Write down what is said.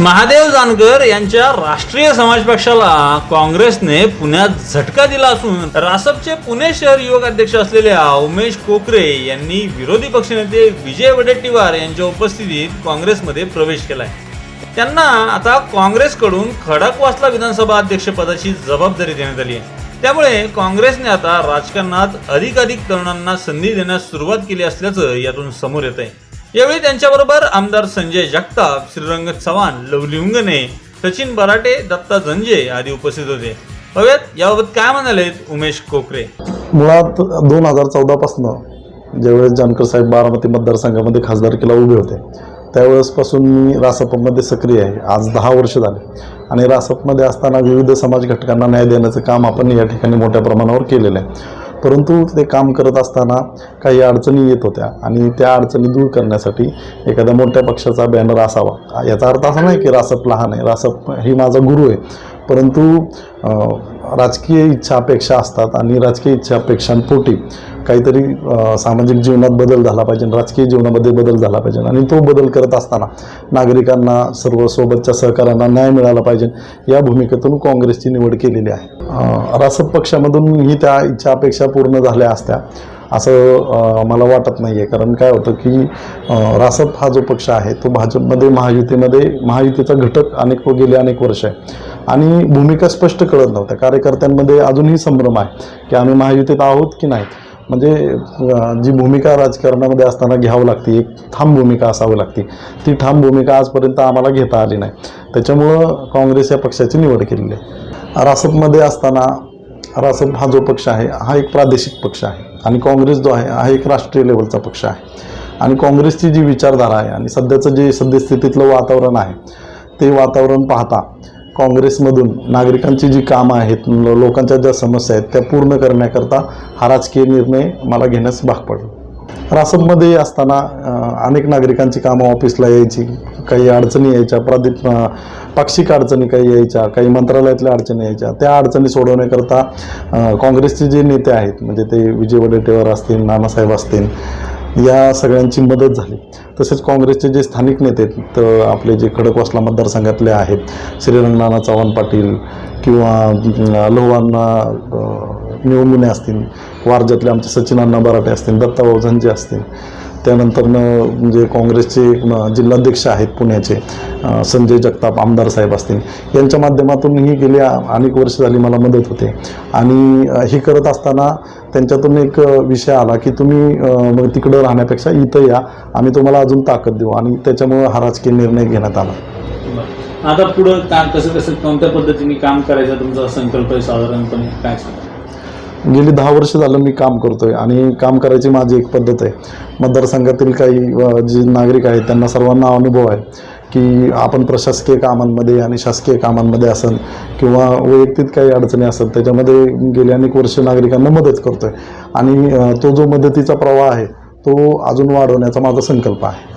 महादेव जानकर यांच्या राष्ट्रीय समाज पक्षाला काँग्रेसने पुण्यात झटका दिला असून रासपचे पुणे शहर युवक अध्यक्ष असलेल्या उमेश कोकरे यांनी विरोधी पक्षनेते विजय वडेट्टीवार यांच्या उपस्थितीत काँग्रेसमध्ये प्रवेश केलाय. त्यांना आता काँग्रेसकडून खडकवासला विधानसभा अध्यक्षपदाची जबाबदारी देण्यात आली आहे. त्यामुळे काँग्रेसने आता राजकारणात अधिकाधिक तरुणांना संधी देण्यास सुरुवात केली असल्याचं यातून समोर येत आहे यावेळी त्यांच्याबरोबर आमदार संजय जगताप श्रीरंग चव्हाण लवली उंगणे सचिन बराटे दत्ता जंजे आदी उपस्थित होते. हवेत याबाबत काय म्हणाले उमेश कोकरे? मुळात दोन हजार चौदापासनं ज्यावेळेस जानकर साहेब बारामती मतदारसंघामध्ये खासदारकीला उभे होते त्यावेळेसपासून मी रासपमध्ये सक्रिय आहे. आज दहा वर्ष झाले. आणि रासपमध्ये असताना विविध समाज घटकांना न्याय देण्याचं काम आपण या ठिकाणी मोठ्या प्रमाणावर केलेलं आहे. परंतु ते काम करत असताना काही अडचणी येत होत्या आणि त्या अडचणी दूर करण्यासाठी एखाद्या मोठ्या पक्षाचा बॅनर असावा. याचा अर्थ असा नाही की रासप लहान आहे. रासप ही माझा गुरु आहे. परंतु राजकीय इच्छा अपेक्षा असतात आणि राजकीय इच्छा अपेक्षांपोटी काहीतरी सामाजिक जीवनात बदल झाला पाहिजे राजकीय जीवनामध्ये बदल झाला पाहिजे आणि तो बदल करत असताना नागरिकांना सर्व सोबतच्या सहकाऱ्यांना न्याय मिळाला पाहिजे या भूमिकेतून काँग्रेसची निवड केलेली आहे. रासप पक्षामधून ही त्या इच्छा अपेक्षा पूर्ण झाल्या असत्या. असं मला वाटत नाही आहे कारण काय होतं की रासप हा जो पक्ष आहे तो भाजपमध्ये महायुतीमध्ये महायुतीचा घटक अनेक गेले अनेक वर्ष आहे. आणि भूमिका स्पष्ट कळत नव्हत्या. कार्यकर्त्यांमध्ये अजूनही संभ्रम आहे की आम्ही महायुतीत आहोत की नाही म्हणजे जी भूमिका राजकारणामध्ये असताना घ्यावं लागते एक ठाम भूमिका असावी लागते. ती ठाम भूमिका आजपर्यंत आम्हाला घेता आली नाही. त्याच्यामुळं काँग्रेस या पक्षाची निवड केलेली आहे. रासपमध्ये असताना रासप हा जो पक्ष आहे हा एक प्रादेशिक पक्ष आहे. आणि काँग्रेस जो आहे हा एक राष्ट्रीय लेवलचा पक्ष आहे. आणि काँग्रेसची जी विचारधारा आहे आणि सध्याचं जे सद्यस्थितीतलं वातावरण आहे ते वातावरण पाहता काँग्रेसमधून नागरिकांची जी कामं आहेत लोकांच्या ज्या समस्या आहेत त्या पूर्ण करण्याकरता हा राजकीय निर्णय मला घेण्यास भाग पडला. रासपमध्ये असताना अनेक नागरिकांची कामं ऑफिसला यायची. काही अडचणी यायच्या प्राधिक पाक्षिक अडचणी काही यायच्या काही मंत्रालयातल्या अडचणी यायच्या. त्या अडचणी सोडवण्याकरता काँग्रेसचे जे नेते आहेत म्हणजे ते विजय वडेट्टीवार असतील नानासाहेब असतील या सगळ्यांची मदत झाली. तसेच काँग्रेसचे जे स्थानिक नेते आहेत, तर आपले जे खडकवासला मतदारसंघातले आहेत श्रीरंगनाना चव्हाण पाटील किंवा लोहांना निवमुने असतील वारजातले आमचे सचिनांना बराटे असतील दत्ताभाऊ झंजे असतील त्यानंतरनं म्हणजे काँग्रेसचे जिल्हाध्यक्ष आहेत पुण्याचे संजय जगताप आमदार साहेब असतील यांच्या माध्यमातून ही गेली अनेक वर्ष झाली मला मदत होते. आणि हे करत असताना त्यांच्यातून एक विषय आला की तुम्ही मग तिकडं राहण्यापेक्षा इथं या आम्ही तुम्हाला अजून ताकद देऊ. आणि त्याच्यामुळं हा राजकीय निर्णय घेण्यात आला. आता पुढं काम कसं कसं कोणत्या पद्धतीने काम करायचा तुमचा संकल्प आहे साधारणपणे? काय सांगा गेली दहा वर्ष झालं मी काम करतो आहे आणि काम करायची माझी एक पद्धत आहे. मतदारसंघातील काही जे नागरिक आहेत त्यांना सर्वांना अनुभव आहे की आपण प्रशासकीय कामांमध्ये आणि शासकीय कामांमध्ये असन किंवा वैयक्तिक काही अडचणी असतात त्याच्यामध्ये गेली अनेक वर्ष नागरिकांना मदत करतो आहे आणि तो जो मदतीचा प्रवाह आहे तो अजून वाढवण्याचा माझा संकल्प आहे.